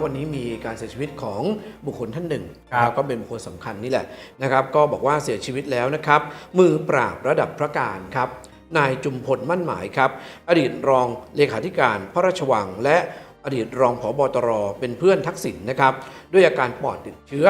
นะวันนี้มีการเสียชีวิตของบุคคลท่านหนึ่งครับนะก็เป็นบุคคลสำคัญนี่แหละนะครับ ก็บอกว่าเสียชีวิตแล้วนะครับ มือปราบระดับพระการครับนายจุมพลมั่นหมายครับ อดีตรองเลขาธิการพระราชวัง และอดีตรองผบตรเป็นเพื่อนทักษิณนะครับ ด้วยอาการปอดติดเชื้อ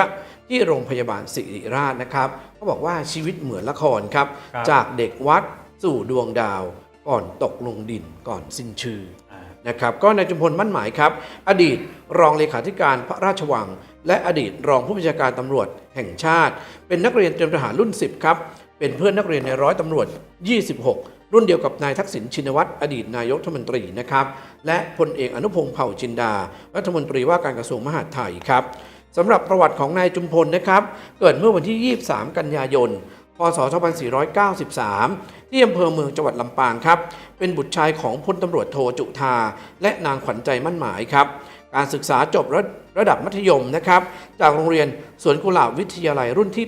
ที่โรงพยาบาลศิริราชนะครับเขาบอกว่าชีวิตเหมือนละครครับครับ จากเด็กวัดสู่ดวงดาว ก่อนตกลงดินก่อนสิ้นชื่ออ่า นะครับก็นายจุมพลมั่นหมายครับ อดีตรองเลขาธิการพระราชวัง และอดีตรองผู้บัญชาการตำรวจแห่งชาติ เป็นนักเรียนเตรียมทหารรุ่น 10 ครับ เป็นเพื่อนนักเรียนในร้อยตำรวจ 26 รุ่นเดียวกับนายทักษิณชินวัตรอดีตนายกรัฐมนตรีนะครับ และพลเอกอนุพงศ์เผ่าจินดา รัฐมนตรีว่าการกระทรวงมหาดไทยครับสำหรับประวัติของนายจุมพลนะครับ เกิดเมื่อวันที่ 23 กันยายน พศ 2493 ที่อำเภอเมืองจังหวัดลำปางครับ เป็นบุตรชายของพลตำรวจโทจุธาและนางขวัญใจมั่นหมายครับ การศึกษาจบระระดับมัธยมนะครับ จากโรงเรียนสวนกุหลาบวิทยาลัยรุ่นที่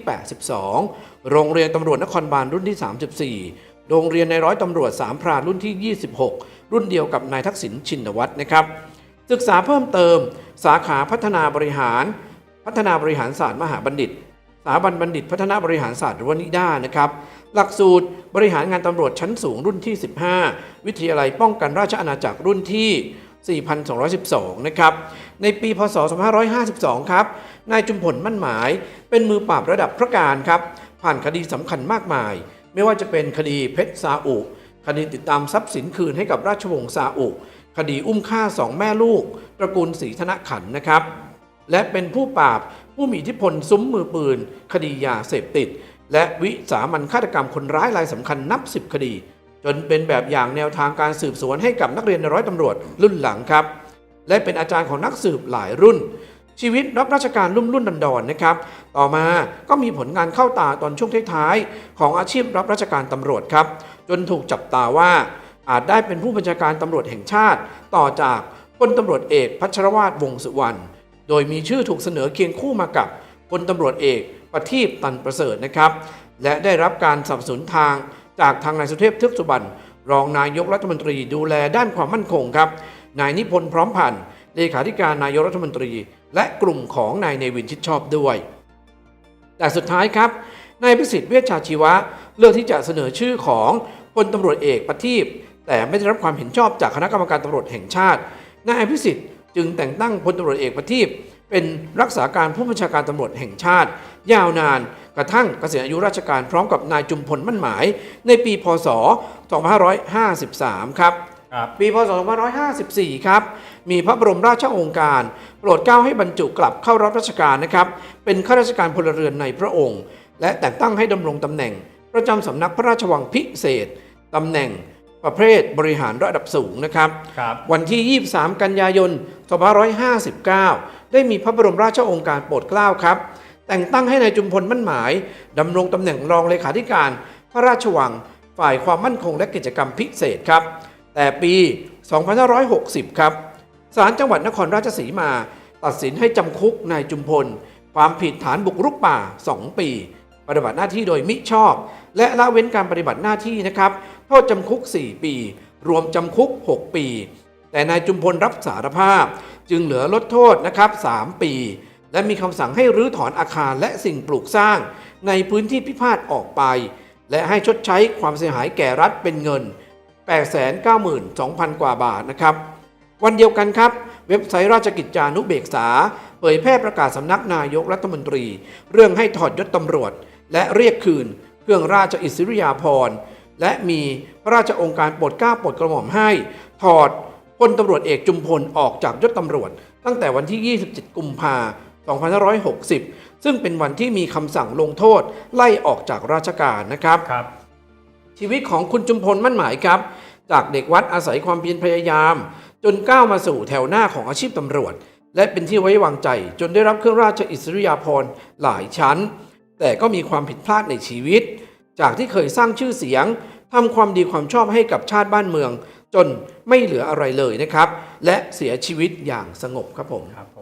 82 โรงเรียนตำรวจนครบาลรุ่นที่ 34โรงเรียนในร้อยตำรวจสามพรานรุ่นที่ 26 รุ่นเดียวกับนายทักษิณชินวัตรนะครับ ศึกษาเพิ่มเติม สาขาพัฒนาบริหาร พัฒนาบริหารศาสตร์มหาบัณฑิต สถาบันบัณฑิตพัฒนาบริหารศาสตร์หรือว่านิด้านะครับ หลักสูตรบริหารงานตำรวจชั้นสูงรุ่นที่ 15 วิทยาลัยป้องกันราชอาณาจักรรุ่นที่ 4,212 นะครับ ในปี พศ 2552 ครับ นายจุมพลมั่นหมาย เป็นมือปราบระดับพระการครับ ผ่านคดีสำคัญมากมาย ไม่ว่าจะเป็นคดีเพชรซาอุคดีติดตามทรัพย์สินคืนให้กับราชวงศ์ซาอุ คดีอุ้มฆ่าสองแม่ลูก ตระกูลศรีธนขันนะครับ และเป็นผู้ปราบ ผู้มีอิทธิพลซุ้มมือปืน คดียาเสพติด และวิสามันฆาตกรรมคนร้ายรายสำคัญนับ 10 คดี จนเป็นแบบอย่างแนวทางการสืบสวนให้กับนักเรียนในร้อยตำรวจรุ่นหลังครับ และเป็นอาจารย์ของนักสืบหลายรุ่น ชีวิตรับราชการรุ่มรุ่นดันดอนนะครับ ต่อมาก็มีผลงานเข้าตาตอนช่วงท้ายๆของอาชีพรับราชการตำรวจครับ จนถูกจับตาว่าอาจได้เป็นผู้บัญชาการตำรวจแห่งชาติ ต่อจากพลตำรวจเอกพัชรวาทวงศ์สุวรรณ โดยมีชื่อถูกเสนอเคียงคู่มากับพลตำรวจเอกประทีปตันประเสริฐนะครับ และได้รับการสนับสนุนทางจากทางนายสุเทพทึกสุบรรณรองนายกรัฐมนตรีดูแลด้านความมั่นคงครับ นายนิพนธ์พร้อมพันธ์เลขาธิการนายกรัฐมนตรี และกลุ่มของนายเนวินชิดชอบด้วย แต่สุดท้ายครับนายพิสิทธิ์เวชชาชีวะ เลือกที่จะเสนอชื่อของพลตำรวจเอกประทีปแต่ไม่ได้รับความเห็นชอบจากคณะกรรมการตำรวจแห่งชาตินายพิสิทธิ์ จึงแต่งตั้งพลตำรวจเอกประทีปเป็นรักษาการผู้บัญชาการตำรวจแห่งชาติ ยาวนานกระทั่งเกษียณอายุราชการพร้อมกับนายจุมพลมั่นหมาย ในปีพศ 2553ครับครับปีพศ 2554 ครับ มีพระบรมราชโองการ โปรดเกล้าให้บรรจุกลับเข้ารับราชการนะครับ เป็นข้าราชการพลเรือนในพระองค์ และแต่งตั้งให้ดำรงตำแหน่ง ประจำสำนักพระราชวังพิเศษตำแหน่ง ประเภทบริหารระดับสูงนะครับ ครับ วันที่ 23 กันยายน 2559 ได้มีพระบรมราชโองการโปรดเกล้าครับ แต่งตั้งให้ในายจุมพลมั่นหมายดำรงตำแหน่งรองเลขาธิการ พระราชวัง ฝ่ายความมั่นคงและกิจกรรมพิเศษครับ แต่ปี 2560 ครับศาลจังหวัดนครราชสีมา ตัดสินให้จำคุกนายจุมพล ความผิดฐานบุกรุกป่า 2 ปี ปฏิบัติหน้าที่โดยมิชอบ และละเว้นการปฏิบัติหน้าที่นะครับโทษจำคุก 4 ปี รวมจำคุก 6 ปี แต่นายจุมพลรับสารภาพ จึงเหลือลดโทษนะครับ 3 ปี และมีคำสั่งให้รื้อถอนอาคารและสิ่งปลูกสร้าง ในพื้นที่พิพาทออกไป และให้ชดใช้ความเสียหายแก่รัฐเป็นเงิน 892,000 กว่าบาทนะครับ วันเดียวกันครับ เว็บไซต์ราชกิจจานุเบกษา เผยแพร่ประกาศสำนักนายกรัฐมนตรี เรื่องให้ถอดยศตำรวจ และเรียกคืนเครื่องราชอิสริยาภรณ์ และมีพระราชองค์การโปรดเกล้าโปรดกระหม่อมให้ ถอดพลตำรวจเอกจุมพลออกจากยศตำรวจ ตั้งแต่วันที่ 27 กุมภา2560 ซึ่งเป็นวันที่มีคำสั่งลงโทษไล่ออกจากราชการนะครับครับชีวิตของคุณจุมพลมั่นหมายครับ จากเด็กวัดอาศัยความเพียรพยายาม จนก้าวมาสู่แถวหน้าของอาชีพตำรวจ และเป็นที่ไว้วางใจ จนได้รับเครื่องราชอิสริยาภรณ์หลายชั้น แต่ก็มีความผิดพลาดในชีวิต จากที่เคยสร้างชื่อเสียงทำความดีความชอบให้กับชาติบ้านเมือง จนไม่เหลืออะไรเลยนะครับ และเสียชีวิตอย่างสงบครับผมครับผม